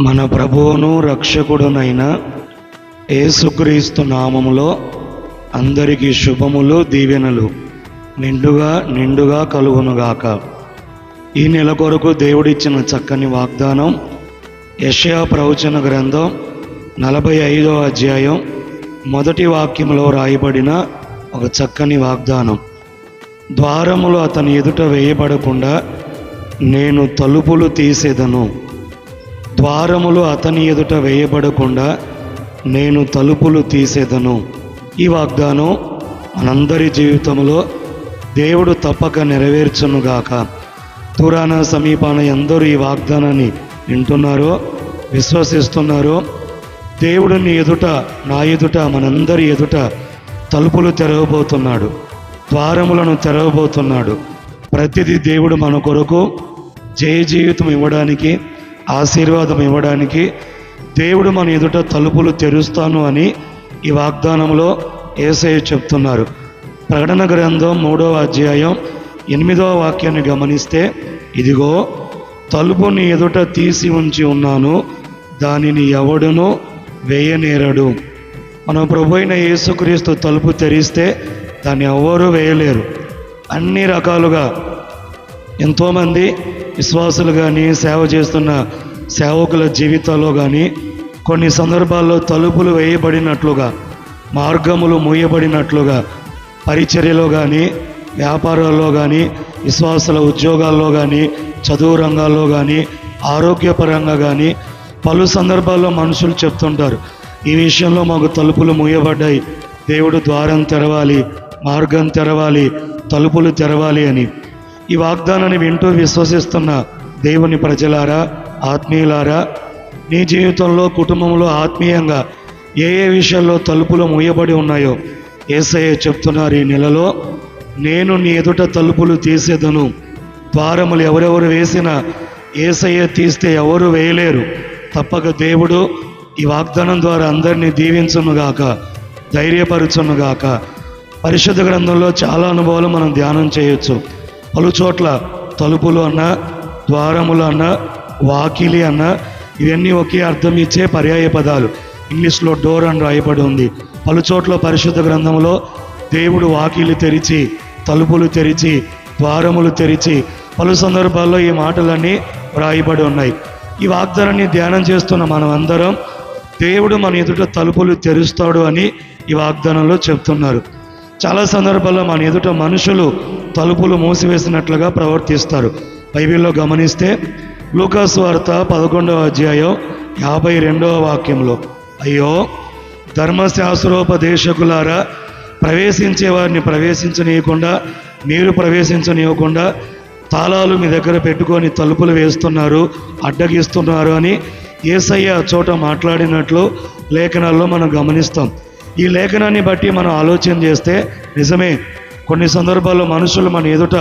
మన ప్రభువును రక్షకుడునైన ఏసుక్రీస్తు నామములో అందరికీ శుభములు దీవెనలు నిండుగా నిండుగా కలుగునుగాక. ఈ నెల కొరకు దేవుడిచ్చిన చక్కని వాగ్దానం యషయా ప్రవచన గ్రంథం నలభై ఐదో అధ్యాయం మొదటి వాక్యంలో రాయబడిన ఒక చక్కని వాగ్దానం. ద్వారములు అతని ఎదుట వేయబడకుండా నేను తలుపులు తీసేదను. ద్వారములు అతని ఎదుట వేయబడకుండా నేను తలుపులు తీసేదను. ఈ వాగ్దానం మనందరి జీవితంలో దేవుడు తప్పక నెరవేర్చునుగాక తురాన సమీపాన ఎందరూ ఈ వాగ్దానాన్ని వింటున్నారో విశ్వసిస్తున్నారో దేవుడు నీ ఎదుట నా ఎదుట మనందరి ఎదుట తలుపులు తెరవబోతున్నాడు. ద్వారములను తెరవబోతున్నాడు. ప్రతిదీ దేవుడు మన కొరకు జయ జీవితం ఇవ్వడానికి ఆశీర్వాదం ఇవ్వడానికి దేవుడు మన ఎదుట తలుపులు తెరుస్తాను అని ఈ వాగ్దానంలో ఏసయ్య చెప్తున్నారు. ప్రకటన గ్రంథం మూడవ అధ్యాయం ఎనిమిదవ వాక్యాన్ని గమనిస్తే ఇదిగో తలుపు నీ ఎదుట తీసి ఉంచి ఉన్నాను దానిని ఎవడునో వేయనేరడు. మనం ప్రభు అయిన యేసుక్రీస్తు తలుపు తెరిస్తే దాన్ని ఎవ్వరూ వేయలేరు. అన్ని రకాలుగా ఎంతోమంది విశ్వాసులు కానీ సేవ చేస్తున్న సేవకుల జీవితాల్లో కానీ కొన్ని సందర్భాల్లో తలుపులు వేయబడినట్లుగా మార్గములు మూయబడినట్లుగా పరిచర్యలో కానీ వ్యాపారాల్లో కానీ విశ్వాసుల ఉద్యోగాల్లో కానీ చదువు రంగాల్లో కానీ ఆరోగ్యపరంగా కానీ పలు సందర్భాల్లో మనుషులు చెప్తుంటారు ఈ విషయంలో మాకు తలుపులు మూయబడ్డాయి. దేవుడు ద్వారం తెరవాలి మార్గం తెరవాలి తలుపులు తెరవాలి అని. ఈ వాగ్దానాన్ని వింటూ విశ్వసిస్తున్న దేవుని ప్రజలారా ఆత్మీయులారా నీ జీవితంలో కుటుంబంలో ఆత్మీయంగా ఏ ఏ విషయాల్లో తలుపులు మూయబడి ఉన్నాయో ఏసయ్య చెప్తున్నారు ఈ నెలలో. నేను నీ ఎదుట తలుపులు తీసేదను. ద్వారములు ఎవరెవరు వేసినా ఏసయ్య తీస్తే ఎవరు వేయలేరు. తప్పక దేవుడు ఈ వాగ్దానం ద్వారా అందరినీ దీవించునుగాక ధైర్యపరచునుగాక పరిశుద్ధ గ్రంథంలో చాలా అనుభవాలు మనం ధ్యానం చేయొచ్చు. పలు చోట్ల తలుపులు అన్న ద్వారములు అన్న వాకిలి అన్న ఇవన్నీ ఒకే అర్థం ఇచ్చే పర్యాయ పదాలు. ఇంగ్లీష్లో డోర్ అని రాయబడి ఉంది. పలు చోట్ల పరిశుద్ధ గ్రంథంలో దేవుడు వాకిలి తెరిచి తలుపులు తెరిచి ద్వారములు తెరిచి పలు సందర్భాల్లో ఈ మాటలన్నీ వ్రాయబడి ఉన్నాయి. ఈ వాగ్దానాన్ని ధ్యానం చేస్తున్న మనం అందరం దేవుడు మన ఎదుట తలుపులు తెరుస్తాడు అని ఈ వాగ్దానంలో చెప్తున్నారు. చాలా సందర్భాల్లో మన ఎదుట మనుషులు తలుపులు మూసివేసినట్లుగా ప్రవర్తిస్తారు. బైబిల్లో గమనిస్తే లూకాసు వార్త పదకొండవ అధ్యాయం యాభై రెండవ వాక్యంలో అయ్యో ధర్మశాస్త్రోపదేశకులారా ప్రవేశించే వారిని ప్రవేశించనీయకుండా మీరు ప్రవేశించనీయకుండా తాళాలు మీ దగ్గర పెట్టుకొని తలుపులు వేస్తున్నారు అడ్డగిస్తున్నారు అని ఏసయ్య ఆ చోట మాట్లాడినట్లు లేఖనాల్లో మనం గమనిస్తాం. ఈ లేఖనాన్ని బట్టి మనం ఆలోచన చేస్తే నిజమే కొన్ని సందర్భాల్లో మనుషులు మన ఎదుట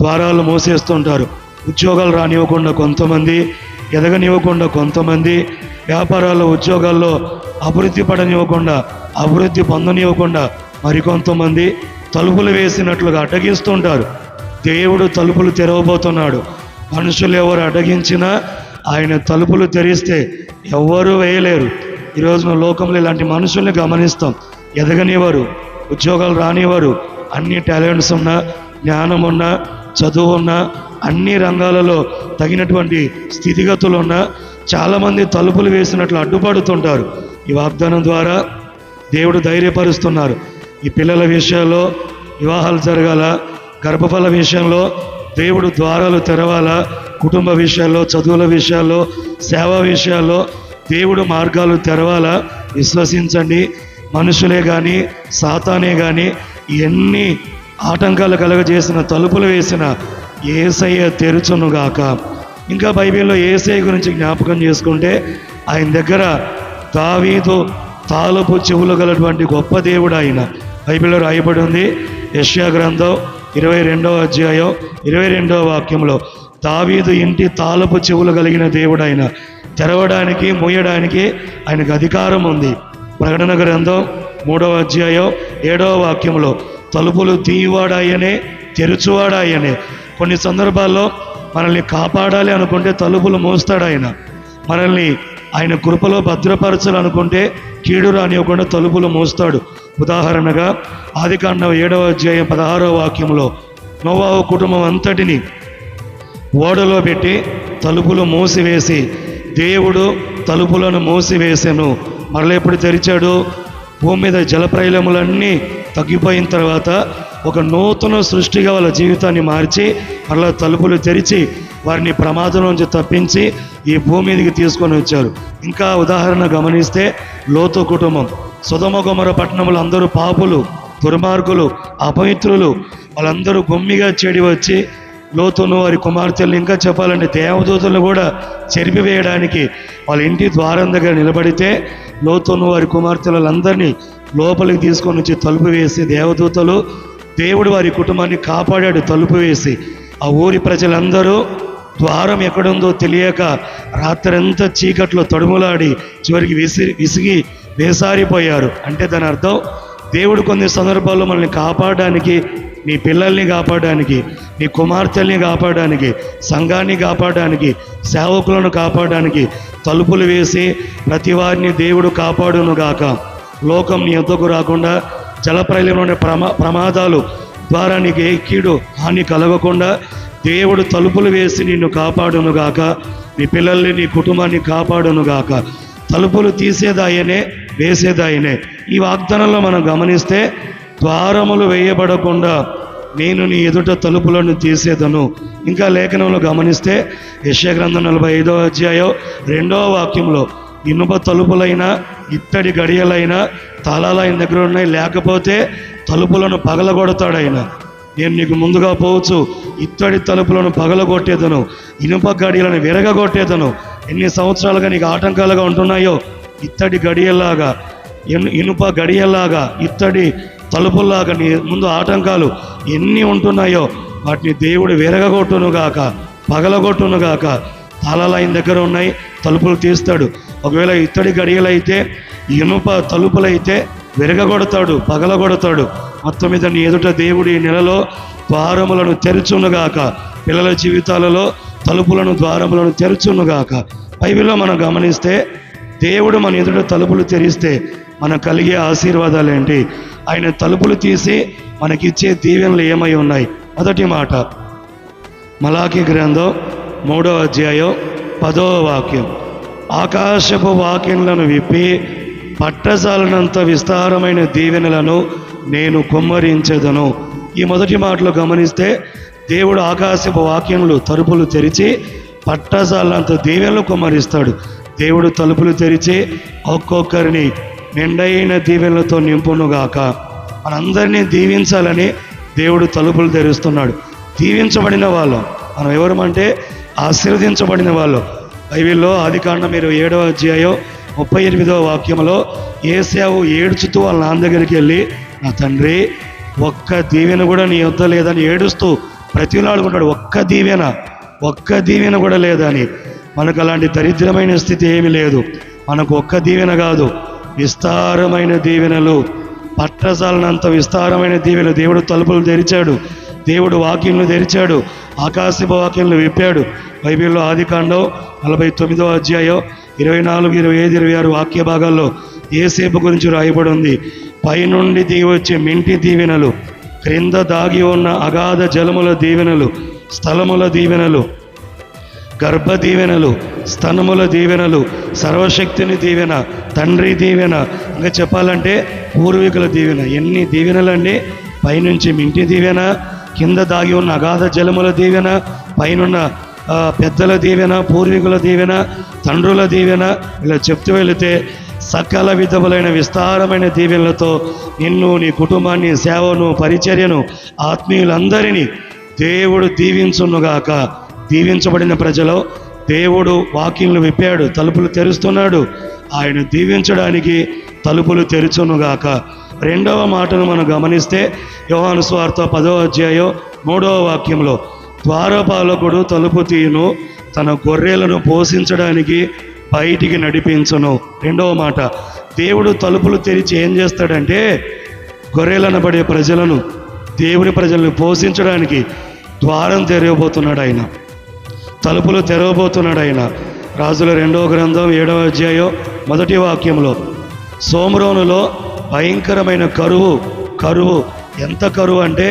ద్వారాలు మూసేస్తుంటారు. ఉద్యోగాలు రానివ్వకుండా కొంతమంది ఎదగనివ్వకుండా కొంతమంది వ్యాపారాల్లో ఉద్యోగాల్లో అభివృద్ధి పడనివ్వకుండా అభివృద్ధి పొందనివ్వకుండా మరికొంతమంది తలుపులు వేసినట్లుగా అడ్డగిస్తుంటారు దేవుడు తలుపులు తెరవబోతున్నాడు. మనుషులు ఎవరు అడ్డగించినా ఆయన తలుపులు తెరిస్తే ఎవ్వరూ వేయలేరు. ఈ రోజున లోకంలో ఇలాంటి మనుషుల్ని గమనిస్తాం. ఎదగనివ్వరు ఉద్యోగాలు రానివ్వరు అన్ని టాలెంట్స్ ఉన్నా జ్ఞానం ఉన్నా చదువు ఉన్నా అన్ని రంగాలలో తగినటువంటి స్థితిగతులు ఉన్నా చాలామంది తలుపులు వేసినట్లు అడ్డుపడుతుంటారు. ఈ వాగ్దానం ద్వారా దేవుడు ధైర్యపరుస్తున్నారు. ఈ పిల్లల విషయాల్లో వివాహాలు జరగాల గర్భఫల విషయంలో దేవుడు ద్వారాలు తెరవాలా కుటుంబ విషయాల్లో చదువుల విషయాల్లో సేవా విషయాల్లో దేవుడు మార్గాలు తెరవాలా. విశ్వసించండి. మనుషులే కానీ సాతానే కానీ ఎన్ని ఆటంకాలు కలగజేసిన తలుపులు వేసిన ఏసయ్య తెరుచునుగాక. ఇంకా బైబిల్లో ఏసఐ గురించి జ్ఞాపకం చేసుకుంటే ఆయన దగ్గర దావీదు తాలపు చెవులు గలటువంటి గొప్ప దేవుడు ఆయన. బైబిల్లో రాయబడి ఉంది యష్యా గ్రంథం ఇరవై రెండవ అధ్యాయం ఇరవై రెండవ వాక్యంలో దావీదు ఇంటి తాలపు చెవులు కలిగిన దేవుడు ఆయన. తెరవడానికి మూయడానికి ఆయనకు అధికారం ఉంది. ప్రకటన గ్రంథం మూడవ అధ్యాయం ఏడవ వాక్యంలో తలుపులు తీయవాడాయనే తెరుచువాడాయనే. కొన్ని సందర్భాల్లో మనల్ని కాపాడాలి అనుకుంటే తలుపులు మోస్తాడు ఆయన మనల్ని ఆయన కృపలో భద్రపరచాలనుకుంటే కీడు రానివ్వకుండా తలుపులు మోస్తాడు. ఉదాహరణగా ఆదికాండం ఏడవ అధ్యాయం పదహారవ వాక్యంలో నోవాహు కుటుంబం అంతటిని ఓడలో పెట్టి తలుపులు మూసివేసి దేవుడు తలుపులను మూసివేసాను. మరల ఎప్పుడు తెరిచాడు? భూమి మీద జలప్రైలములన్నీ తగ్గిపోయిన తర్వాత ఒక నూతన సృష్టిగా వాళ్ళ జీవితాన్ని మార్చి మరలా తలుపులు తెరిచి వారిని ప్రమాదం నుంచి తప్పించి ఈ భూమి మీదకి తీసుకొని వచ్చారు. ఇంకా ఉదాహరణ గమనిస్తే లోతు కుటుంబం. సుధమగుమర పట్టణంలో అందరూ పాపులు దుర్మార్గులు అపవిత్రులు. వాళ్ళందరూ గుమ్మిగా చెడి వచ్చి లోతును వారి కుమార్తెలు ఇంకా చెప్పాలంటే దేవదూతలను కూడా చెరిపివేయడానికి వాళ్ళ ఇంటి ద్వారం దగ్గర నిలబడితే లోతును వారి కుమార్తెలందరినీ లోపలికి తీసుకొని వచ్చి తలుపు వేసి దేవదూతలు దేవుడు వారి కుటుంబాన్ని కాపాడాడు తలుపు వేసి. ఆ ఊరి ప్రజలందరూ ద్వారం ఎక్కడుందో తెలియక రాత్రంతా చీకట్లో తడుములాడి చివరికి విసిరి విసిగి వేసారిపోయారు. అంటే దాని అర్థం దేవుడు కొన్ని సందర్భాల్లో మనల్ని కాపాడడానికి నీ పిల్లల్ని కాపాడడానికి నీ కుమార్తెల్ని కాపాడడానికి సంఘాన్ని కాపాడడానికి సేవకులను కాపాడడానికి తలుపులు వేసి ప్రతి వారిని దేవుడు కాపాడును గాక లోకం నీ ఎంతకు రాకుండా జలప్రలయంలోని ప్రమా ప్రమాదాలు ద్వారా నీకు ఏ కీడు హాని కలగకుండా దేవుడు తలుపులు వేసి నిన్ను కాపాడును గాక నీ పిల్లల్ని నీ కుటుంబాన్ని కాపాడును గాక తలుపులు తీసేదాయనే వేసేదాయనే. ఈ వాగ్దానంలో మనం గమనిస్తే ద్వారములు వేయబడకుండా నేను నీ ఎదుట తలుపులను తీసేదను. ఇంకా లేఖనంలో గమనిస్తే యశగ్రంథం నలభై ఐదో అధ్యాయం రెండవ వాక్యంలో ఇనుప తలుపులైనా ఇత్తడి గడియలైనా తాళాలు ఆయన దగ్గర ఉన్నాయి లేకపోతే తలుపులను పగలగొడతాడు ఆయన నేను నీకు ముందుగా పోవచ్చు ఇత్తడి తలుపులను పగలగొట్టేదను ఇనుప గడియలను విరగగొట్టేదను. ఎన్ని సంవత్సరాలుగా నీకు ఆటంకాలుగా ఉంటున్నాయో? ఇత్తడి గడియల్లాగా ఇనుప గడియల్లాగా ఇత్తడి తలుపుల్లాగా నీ ముందు ఆటంకాలు ఎన్ని ఉంటున్నాయో వాటిని దేవుడు విరగగొట్టునుగాక పగలగొట్టునుగాక తాళాలు ఆయన దగ్గర ఉన్నాయి తలుపులు తీస్తాడు. ఒకవేళ ఇత్తడి గడియలైతే ఇనుప తలుపులైతే విరగగొడతాడు పగలగొడతాడు. మొత్తం మీద నీ ఎదుట దేవుడి ఈ నెలలో ద్వారములను తెరుచునుగాక పిల్లల జీవితాలలో తలుపులను ద్వారములను తెరుచునుగాక. బైబిల్లో మనం గమనిస్తే దేవుడు మన ఎదుట తలుపులు తెరిస్తే మనకు కలిగే ఆశీర్వాదాలు ఏంటి? ఆయన తలుపులు తీసి మనకిచ్చే దీవెనలు ఏమై ఉన్నాయి? మొదటి మాట. మలాకి గ్రంథం మూడో అధ్యాయం పదవ వాక్యం. ఆకాశపు వాక్యములను విప్పి పట్టజాలనంత విస్తారమైన దీవెనలను నేను కుమ్మరించదను. ఈ మొదటి మాటలు గమనిస్తే దేవుడు ఆకాశపు వాక్యములు తలుపులు తెరిచి పట్టజాలంత దీవెనలు కుమ్మరిస్తాడు. దేవుడు తలుపులు తెరిచి ఒక్కొక్కరిని నిండైన దీవెనలతో నింపునుగాక. మనందరినీ దీవించాలని దేవుడు తలుపులు తెరుస్తున్నాడు. దీవించబడిన వాళ్ళు. మనం ఎవరమంటే ఆశీర్వదించబడిన వాళ్ళు. బైబిల్లో ఆదికాండం మీరు ఏడవ అధ్యాయం ముప్పై ఎనిమిదవ వాక్యంలో ఏసావు ఏడ్చుతూ వాళ్ళ నాన్న దగ్గరికి వెళ్ళి నా తండ్రి ఒక్క దీవెన కూడా నీ వద్ద లేదని ఏడుస్తూ ప్రతిలాడుకుంటాడు ఒక్క దీవెన ఒక్క దీవెన కూడా లేదని. మనకు అలాంటి దరిద్రమైన స్థితి ఏమీ లేదు. మనకు ఒక్క దీవెన కాదు. విస్తారమైన దీవెనలు పట్టజాలనంత విస్తారమైన దీవెన దేవుడు తలుపులు తెరిచాడు దేవుడు వాక్యంను తెరిచాడు ఆకాశీప వాక్యంను విప్పాడు. బైబిల్లో ఆదికాండం నలభై తొమ్మిదవ అధ్యాయం ఇరవై నాలుగు ఇరవై ఐదు ఇరవై ఆరు వాక్య భాగాల్లో ఏసేపు గురించి రాయబడి ఉంది పైనుండి దిగి వచ్చే మింటి దీవెనలు క్రింద దాగి ఉన్న అగాధ జలముల దీవెనలు స్థలముల దీవెనలు గర్భ దీవెనలు స్తనముల దీవెనలు సర్వశక్తిని దీవెన తండ్రి దీవెన. ఇంకా చెప్పాలంటే పూర్వీకుల దీవెన. ఎన్ని దీవెనలండి? పైనుంచి మింటి దీవెన కింద దాగి ఉన్న అగాధ జలముల దీవెన పైనున్న పెద్దల దీవెన పూర్వీకుల దీవెన తండ్రుల దీవెన. ఇలా చెప్తూ వెళితే సకల విధములైన విస్తారమైన దీవెనలతో నిన్ను నీ కుటుంబాన్ని సేవను పరిచర్యను ఆత్మీయులందరినీ దేవుడు దీవించునుగాక. దీవించబడిన ప్రజలు దేవుడు వాకింగ్లు విప్పాడు తలుపులు తెరుస్తున్నాడు. ఆయన దీవించడానికి తలుపులు తెరుచునుగాక. రెండవ మాటను మనం గమనిస్తే యోహాను స్వార్థ పదవ అధ్యాయం మూడవ వాక్యంలో ద్వారపాలకుడు తలుపు తీయును తన గొర్రెలను పోషించడానికి బయటికి నడిపించను. రెండవ మాట దేవుడు తలుపులు తెరిచి ఏం చేస్తాడంటే గొర్రెలనబడే ప్రజలను దేవుని ప్రజలను పోషించడానికి ద్వారం తెరవబోతున్నాడు ఆయన. తలుపులు తెరవబోతున్నాడు ఆయన. రాజుల రెండవ గ్రంథం ఏడవ అధ్యాయం మొదటి వాక్యంలో సోమరోనులో భయంకరమైన కరువు కరువు. ఎంత కరువు అంటే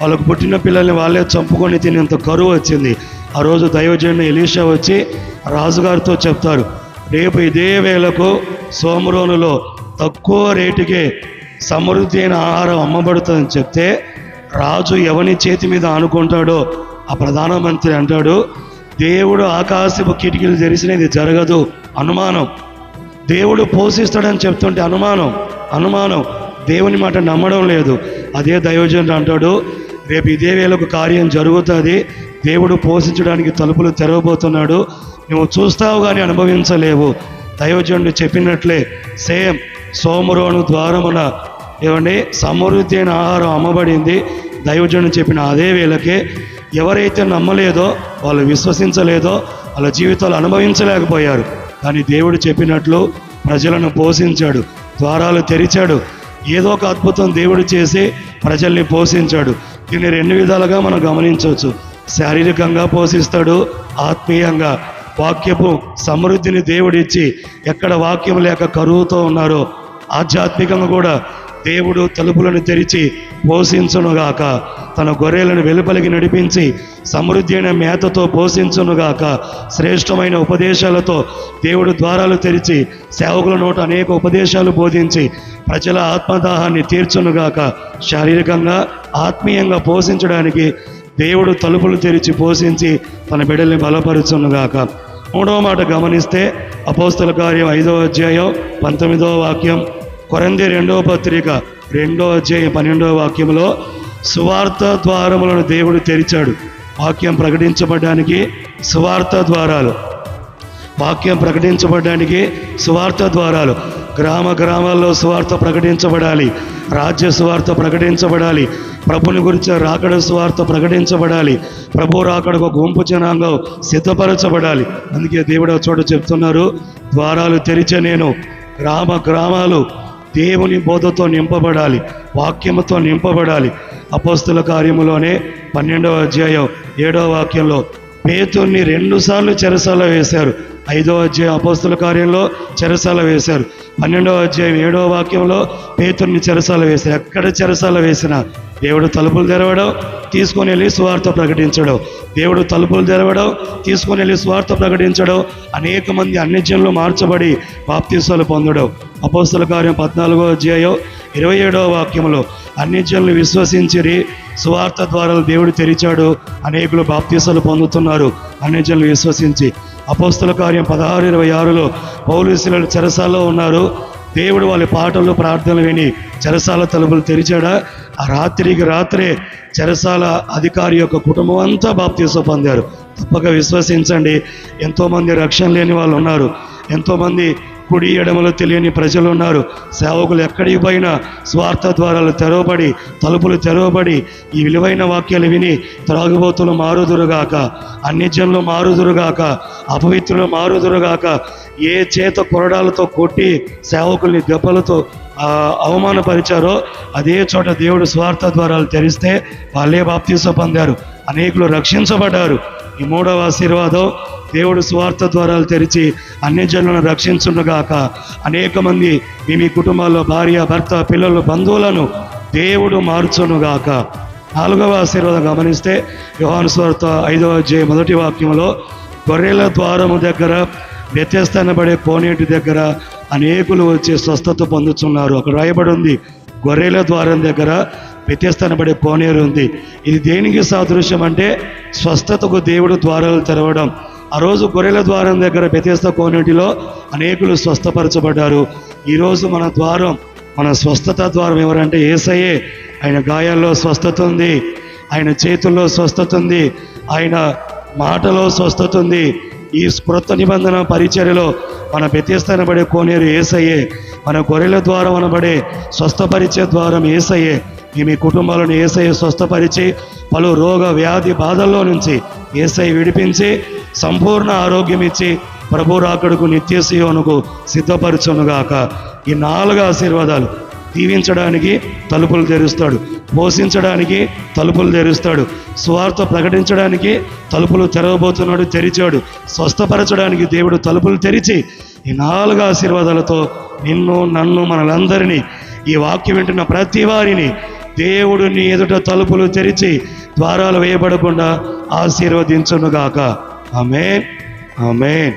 వాళ్ళకు పుట్టిన పిల్లల్ని వాళ్ళే చంపుకొని తినేంత కరువు వచ్చింది. ఆ రోజు దైవజనుడు ఎలీషా వచ్చి రాజుగారితో చెప్తారు రేపు ఇదే వేళకు సోమరోనులో తక్కువ రేటుకే సమృద్ధి అయిన ఆహారం అమ్మబడుతుందని చెప్తే రాజు ఎవని చేతి మీద ఆనుకుంటాడో ఆ ప్రధానమంత్రి అంటాడు దేవుడు ఆకాశపు కిటికీలు తెరిచినది జరగదు. అనుమానం. దేవుడు పోషిస్తాడని చెప్తుంటే అనుమానం. అనుమానం. దేవుని మాట నమ్మడం లేదు. అదే దైవజనుడు అంటాడు రేపు ఇదే వేళకు కార్యం జరుగుతుంది. దేవుడు పోషించడానికి తలుపులు తెరవబోతున్నాడు. నువ్వు చూస్తావు కానీ అనుభవించలేవు. దైవజనుడు చెప్పినట్లే సేమ్ సోమరోను ద్వారమున ఏమండి సమృద్ధి అయిన ఆహారం అమ్మబడింది. దైవజనుడు చెప్పిన అదే వేళకే ఎవరైతే నమ్మలేదో వాళ్ళు విశ్వసించలేదో వాళ్ళ జీవితాలు అనుభవించలేకపోయారు. కానీ దేవుడు చెప్పినట్లు ప్రజలను పోషించాడు ద్వారాలు తెరిచాడు. ఏదో ఒక అద్భుతం దేవుడు చేసి ప్రజల్ని పోషించాడు. దీన్ని రెండు విధాలుగా మనం గమనించవచ్చు. శారీరకంగా పోషిస్తాడు ఆత్మీయంగా. వాక్యపు సమృద్ధిని దేవుడిచ్చి ఎక్కడ వాక్యం లేక కరువుతో ఉన్నారో ఆధ్యాత్మికంగా కూడా దేవుడు తలుపులను తెరిచి పోషించునుగాక. తన గొర్రెలను వెలుపలికి నడిపించి సమృద్ధి అయిన మేతతో పోషించునుగాక. శ్రేష్టమైన ఉపదేశాలతో దేవుడు ద్వారాలు తెరిచి సేవకుల నోట అనేక ఉపదేశాలు బోధించి ప్రజల ఆత్మదాహాన్ని తీర్చునుగాక. శారీరకంగా ఆత్మీయంగా పోషించడానికి దేవుడు తలుపులు తెరిచి పోషించి తన బిడ్డల్ని బలపరుచునుగాక. మూడవ మాట గమనిస్తే అపోస్తల కార్యం ఐదవ అధ్యాయం పంతొమ్మిదవ వాక్యం కొరంది రెండవ పత్రిక రెండవ అధ్యాయం పన్నెండవ వాక్యంలో సువార్త ద్వారములను దేవుడు తెరిచాడు. వాక్యం ప్రకటించబడడానికి సువార్త ద్వారాలు. వాక్యం ప్రకటించబడడానికి సువార్త ద్వారాలు. గ్రామ గ్రామాల్లో సువార్త ప్రకటించబడాలి. రాజ్య సువార్త ప్రకటించబడాలి. ప్రభుని గురించి రాకడ సువార్త ప్రకటించబడాలి. ప్రభు రాకడకు ఒక గుంపు జనాంగం సిద్ధపరచబడాలి. అందుకే దేవుడు ఒక చోట చెప్తున్నారు ద్వారాలు తెరిచే నేను గ్రామ గ్రామాలు దేవుని బోధతో నింపబడాలి వాక్యముతో నింపబడాలి. అపోస్తుల కార్యములోనే పన్నెండవ అధ్యాయం ఏడవ వాక్యంలో పేతుర్ని రెండుసార్లు చెరసాల వేశారు. ఐదవ అధ్యాయం అపోస్తుల కార్యంలో చెరసాల వేశారు. పన్నెండవ అధ్యాయం ఏడవ వాక్యంలో పేతుర్ని చెరసాల వేశారు. ఎక్కడ చెరసాల వేసినా దేవుడు తలుపులు తెరవడం తీసుకొని వెళ్ళి స్వార్థ ప్రకటించడం. దేవుడు తలుపులు తెరవడం తీసుకొని వెళ్ళి స్వార్థ ప్రకటించడం అనేక మంది అన్ని మార్చబడి బాప్తీసాలు పొందడం. అపోస్తుల కార్యం పద్నాలుగో అధ్యాయం ఇరవై ఏడవ వాక్యంలో అన్ని విశ్వసించిరి స్వార్థ ద్వారా దేవుడు తెరిచాడు అనేకులు బాప్తీసాలు పొందుతున్నారు అన్నిజన్లు విశ్వసించి. అపోస్తుల కార్యం పదహారు ఇరవై ఆరులో పౌలీసులు చెరసాల్లో ఉన్నారు దేవుడు వాళ్ళ పాటలు ప్రార్థనలు విని చెరసాల తలుపులు తెరిచాడా? ఆ రాత్రికి రాత్రే చెరసాల అధికారి యొక్క కుటుంబం అంతా బాప్తీసం పొందారు. తప్పక విశ్వసించండి. ఎంతోమంది రక్షణ లేని వాళ్ళు ఉన్నారు. ఎంతోమంది కుడి ఎడమలు తెలియని ప్రజలు ఉన్నారు. సేవకులు ఎక్కడికి పోయినా స్వార్థ ద్వారాలు తెరవబడి తలుపులు తెరవబడి ఈ విలువైన వాక్యాలు విని త్రాగుబోతులు మారుదురుగాక. అన్నిజనులు మారుదురుగాక. అపవిత్రులు మారుదురుగాక. ఏ చేత కొరడాలతో కొట్టి సేవకుల్ని దెబ్బలతో అవమానపరిచారో అదే చోట దేవుడు స్వార్థ ద్వారాలు తెరిస్తే వాళ్ళే బాప్తీస పొందారు. అనేకులు రక్షించబడ్డారు. ఈ మూడవ ఆశీర్వాదం దేవుడు స్వార్థ ద్వారాలు తెరిచి అన్ని జనులను రక్షించునుగాక అనేక మంది మీ మీ కుటుంబాల్లో భార్య భర్త పిల్లలు బంధువులను దేవుడు మార్చునుగాక నాలుగవ ఆశీర్వాదం గమనిస్తే యోహాను స్వార్థ ఐదవ జే మొదటి వాక్యంలో గొర్రెల ద్వారము దగ్గర వ్యత్యస్తనబడే కోనేటి దగ్గర అనేకులు వచ్చి స్వస్థత పొందుతున్నారు అక్కడ రాయబడి ఉంది గొర్రెల ద్వారం దగ్గర వ్యత్యస్తనబడే కోనేరు ఉంది. ఇది దేనికి సాదృశ్యం అంటే స్వస్థతకు దేవుడు ద్వారాలు తెరవడం. ఆ రోజు గొర్రెల ద్వారం దగ్గర వ్యత్యస్థ కోనేటిలో అనేకులు స్వస్థపరచబడ్డారు. ఈరోజు మన ద్వారం మన స్వస్థత ద్వారం ఎవరంటే ఏసయ్యే. ఆయన గాయాల్లో స్వస్థత ఉంది. ఆయన చేతుల్లో స్వస్థత ఉంది. ఆయన మాటలో స్వస్థత ఉంది. ఈ క్రొత్త నిబంధన పరిచర్యలో మన వ్యత్యస్తనబడే కోనేరు ఏసయ్యే. మన గొర్రెల ద్వారం అనబడే స్వస్థపరిచే ద్వారం ఏసయ్యే. ఈ మీ కుటుంబాలను ఏసై స్వస్థపరిచి పలు రోగ వ్యాధి బాధల్లో నుంచి ఏసై విడిపించి సంపూర్ణ ఆరోగ్యం ఇచ్చి ప్రభు రాకడకు నిత్యశీవనుకు సిద్ధపరచునుగాక. ఈ నాలుగు ఆశీర్వాదాలు దీవించడానికి తలుపులు తెరుస్తాడు పోషించడానికి తలుపులు తెరుస్తాడు స్వార్థ ప్రకటించడానికి తలుపులు తెరవబోతున్నాడు తెరిచాడు స్వస్థపరచడానికి దేవుడు తలుపులు తెరిచి ఈ నాలుగు ఆశీర్వాదాలతో నిన్ను నన్ను మనలందరినీ ఈ వాక్యం వింటున్న ప్రతి వారిని దేవుడు నీ ఎదుట తలుపులు తెరిచి ద్వారాలు వేయబడకుండా ఆశీర్వదించునుగాక. ఆమె ఆమెన్.